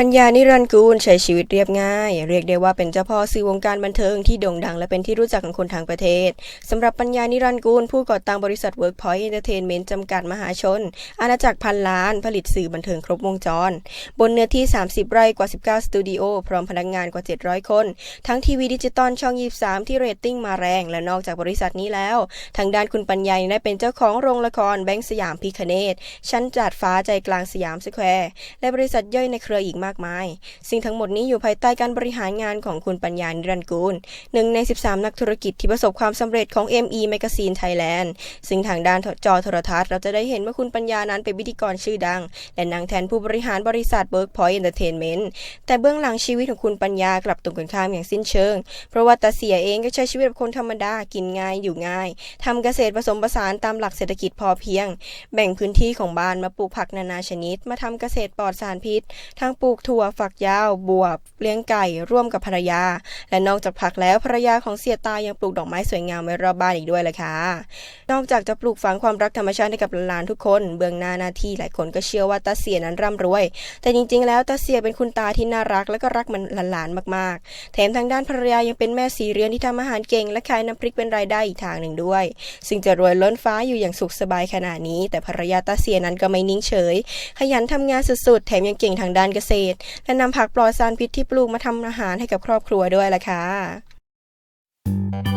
ปัญญานิรันดร์กูลใช้ชีวิตเรียบง่าย เรียกได้ว่าเป็นเจ้าพ่อสื่อวงการบันเทิงที่โด่งดังและเป็นที่รู้จักของคนทั้งประเทศสำหรับปัญญานิรันดร์กูลผู้ก่อตั้งบริษัท Workpoint Entertainment จำกัดมหาชน อาณาจักรพันล้าน ผลิตสื่อบันเทิงครบวงจร บนเนื้อที่ 30 ไร่กว่า 19 สตูดิโอ พร้อมพนักงานกว่า 700 คน ทั้งทีวีดิจิตอลช่อง 23 ที่เรตติ้งมาแรง และนอกจากบริษัทนี้แล้ว ทางด้านคุณปัญญาได้เป็นเจ้าของโรงละครแบงค์สยามพิคเนตชั้นจัดฟ้าใจกลางสยามสแควร์และบริษัทย่อยในเครืออีกมากมาย ซึ่งทั้งหมดนี้อยู่ภายใต้การบริหารงานของคุณปัญญานิรันกูลหนึ่งใน 13 นักธุรกิจที่ประสบความสำเร็จของ ME Magazine Thailand ซึ่งทางด้านจอโทรทัศน์เราจะได้เห็นว่าคุณปัญญานั้นเป็นพิธีกรชื่อดัง และนางแทนผู้บริหารบริษัท Workpoint Entertainment แต่เบื้องหลังชีวิตของคุณปัญญากลับตรงกันข้ามอย่างสิ้นเชิง เพราะว่าตาเสียเองก็ใช้ชีวิตแบบคนธรรมดากินง่ายอยู่ง่ายทำเกษตรผสมผสานตามหลักเศรษฐกิจพอเพียง แบ่งพื้นที่ของบ้านมาปลูกผักนานาชนิด มาทำเกษตรปลอดสารพิษ ทั้งปลูกถั่วฝักยาว บวบเลี้ยงไก่ร่วมกับภรรยา และนอกจากผักแล้วภรรยาของเสียตายังปลูกดอกไม้สวยงามไว้รอบบ้านอีกด้วยเลยค่ะ นอกจากจะปลูกฝังความรักธรรมชาติให้กับหลานทุกคน เบื้องหน้าหน้าที่หลายคนก็เชื่อว่าตาเสียนั้นร่ำรวย แต่จริงๆ แล้วตาเสียเป็นคุณตาที่น่ารักและก็รักมันหลานๆมากๆ แถมทางด้านภรรยายังเป็นแม่สีเรือนที่ทำอาหารเก่ง และขายน้ำพริกเป็นรายได้อีกทางหนึ่งด้วย ซึ่งจะรวยล้นฟ้าอยู่อย่างสุขสบายขนาดนี้ แต่ภรรยาตาเสียนั้นก็ไม่นิ่งเฉย ขยันทำงานสุดๆ แถมยังเก่งทางด้านเกษตรและนำผักปลอดสารพิษที่ปลูกมาทำอาหารให้กับครอบครัวด้วยล่ะค่ะ